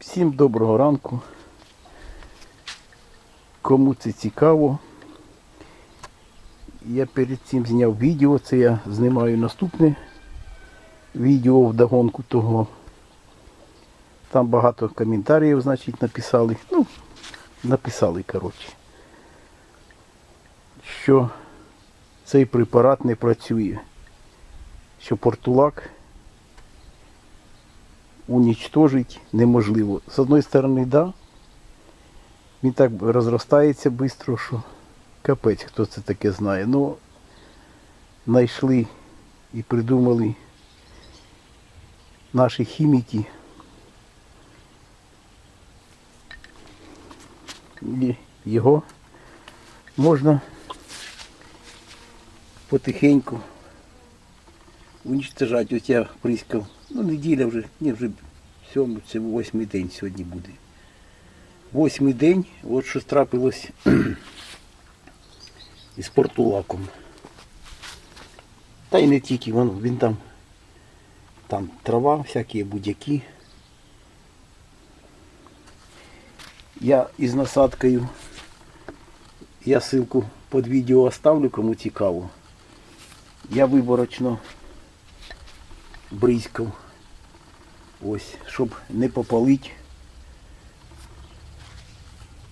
Всім доброго ранку. Кому це цікаво. Я перед цим зняв відео, це я знімаю наступне відео вдогонку того. Там багато коментарів, значить, написали. Ну, написали, коротше, що цей препарат не працює. Що портулак уничтожить неможливо. З одної сторони, да. Він так розростається швидко, що капець, хто це таке знає. Ну, знайшли і придумали наші хіміки. І його можна потихеньку уничтожати. Ось я прискав. Ну, неділя вже, ні, вже сьомий, це восьмий день сьогодні буде. Восьмий день, от що трапилось із портулаком. Та й не тільки, він, він там, там трава, всякі будь-які. Я із насадкою, я ссылку під відео оставлю, кому цікаво. Я виборочно бризкав. Ось, щоб не попалити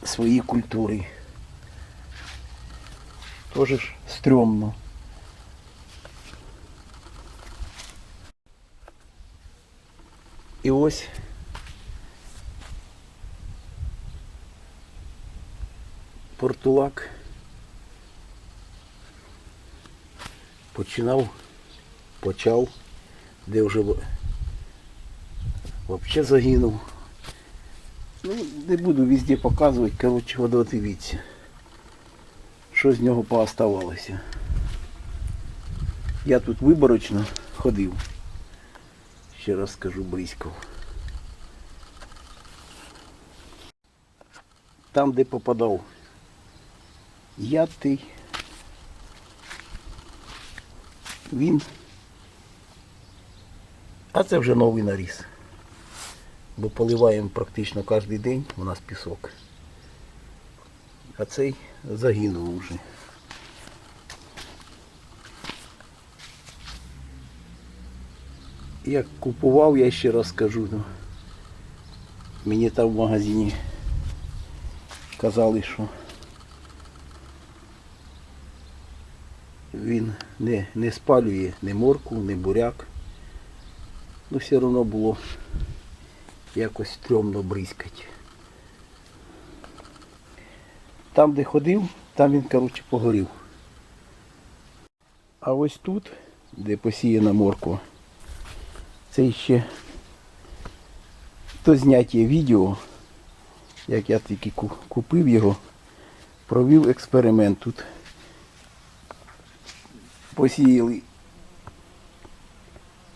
свої культури. Тоже ж стрьомно. І ось портулак починав, почав, де вже взагалі загинув. Ну, не буду везде показувати, коротше, воно дивіться. Що з нього пооставалося. Я тут виборочно ходив. Ще раз скажу близько. Там, де попадав ятий, він. А це вже новий наріс. Бо поливаємо практично кожен день, у нас пісок. А цей загинув вже. Як купував, я ще раз скажу, ну, мені там в магазині казали, що він не, не спалює ні морку, ні буряк. Ну все одно було якось стрьомно бризкать. Там, де ходив, там він, коротше, погорів. А ось тут, де посіяна морква, це ще то зняття відео, як я тільки купив його, провів експеримент тут. Посіяли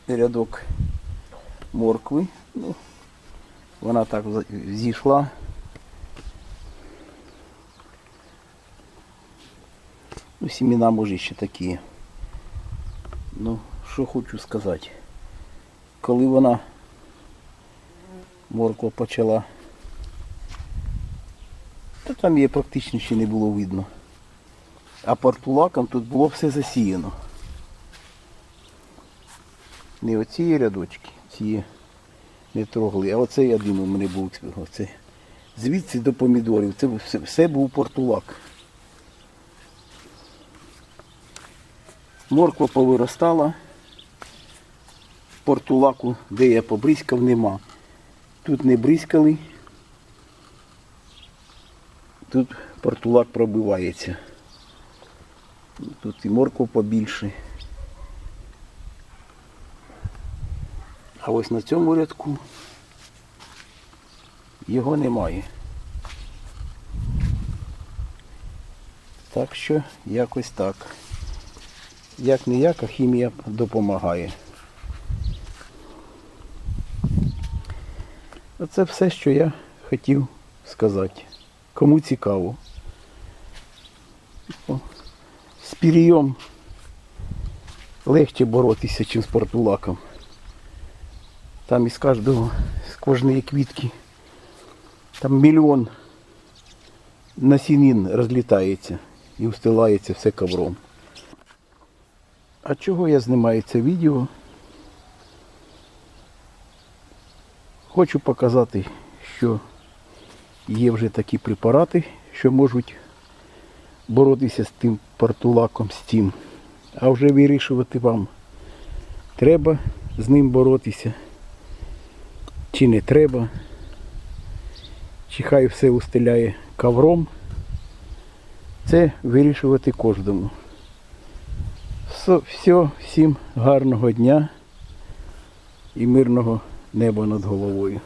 рядок моркви. Ну, вона так зійшла. Ну, сімена може ще такі. Ну, що хочу сказати. Коли вона морква почала, то там її практично ще не було видно. А портулаком тут було все засіяно. Не оці рядочки, ці не трогали, а оцей один у мене був. Оце. Звідси до помідорів. Це все, все був портулак. Морква повиростала. Портулаку, де я побризкав, нема. Тут не бризкали. Тут портулак пробивається. Тут і морква побільше. А ось на цьому рядку його немає. Так що якось так. Як ніяка хімія допомагає. Оце все, що я хотів сказати. Кому цікаво. З пір'єм легше боротися, ніж з портулаком. Там із кожного, з кожної квітки Там мільйон насінин розлітається і устилається все ковром. А чого я знімаю це відео? Хочу показати, що є вже такі препарати, що можуть боротися з тим портулаком, з тим. А вже вирішувати вам, треба з ним боротися, чи не треба, чи хай все устеляє ковром. Це вирішувати кожному. Все, всім гарного дня і мирного неба над головою.